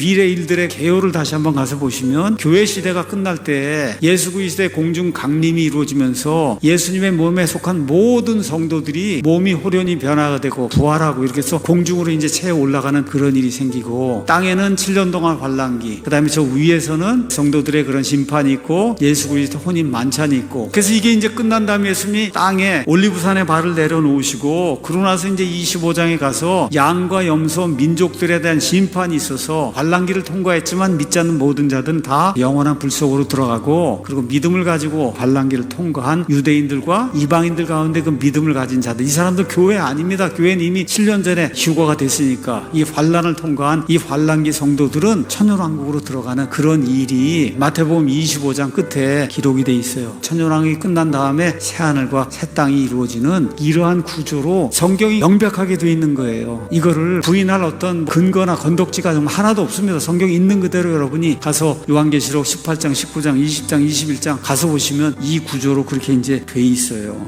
미래 일들의 개요를 다시 한번 가서 보시면 교회 시대가 끝날 때 예수 그리스도의 공중 강림이 이루어지면서 예수님의 몸에 속한 모든 성도들이 몸이 호련히 변화가 되고 부활하고 이렇게 해서 공중으로 이제 채 올라가는 그런 일이 생기고 땅에는 7년 동안 관람기 그다음에 저 위에서는 성도들의 그런 심판이 있고 예수 그리스도 혼인 만찬이 있고. 그래서 이게 이제 끝난 다음에 예수님이 땅에 올리브산에 발을 내려놓으시고 그러고 나서 이제 25장에 가서 양과 염소 민족들에 대한 심판이 있어서 관람기를 통과했지만 믿지 않는 모든 자들은 다 영원한 불 속으로 들어가고 그리고 믿음을 가지고 관람기를 통과한 유대인들과 이방인들 가운데 그 믿음을 가진 자들 이 사람들 교회 아닙니다. 교회는 이미 7년 전에 휴거가 됐으니까 이 환란을 통과한 이 환란기 성도들은 천연왕국으로 들어가는 그런 일이 마태복음 25장 끝에 기록이 돼 있어요. 천연왕국이 끝난 다음에 새 하늘과 새 땅이 이루어지는 이러한 구조로 성경이 명백하게 돼 있는 거예요. 이거를 부인할 어떤 근거나 건덕지가 정말 하나도 없습니다. 성경 있는 그대로 여러분이 가서 요한계시록 18장, 19장, 20장, 21장 가서 보시면 이 구조로 그렇게 이제 돼 있어요.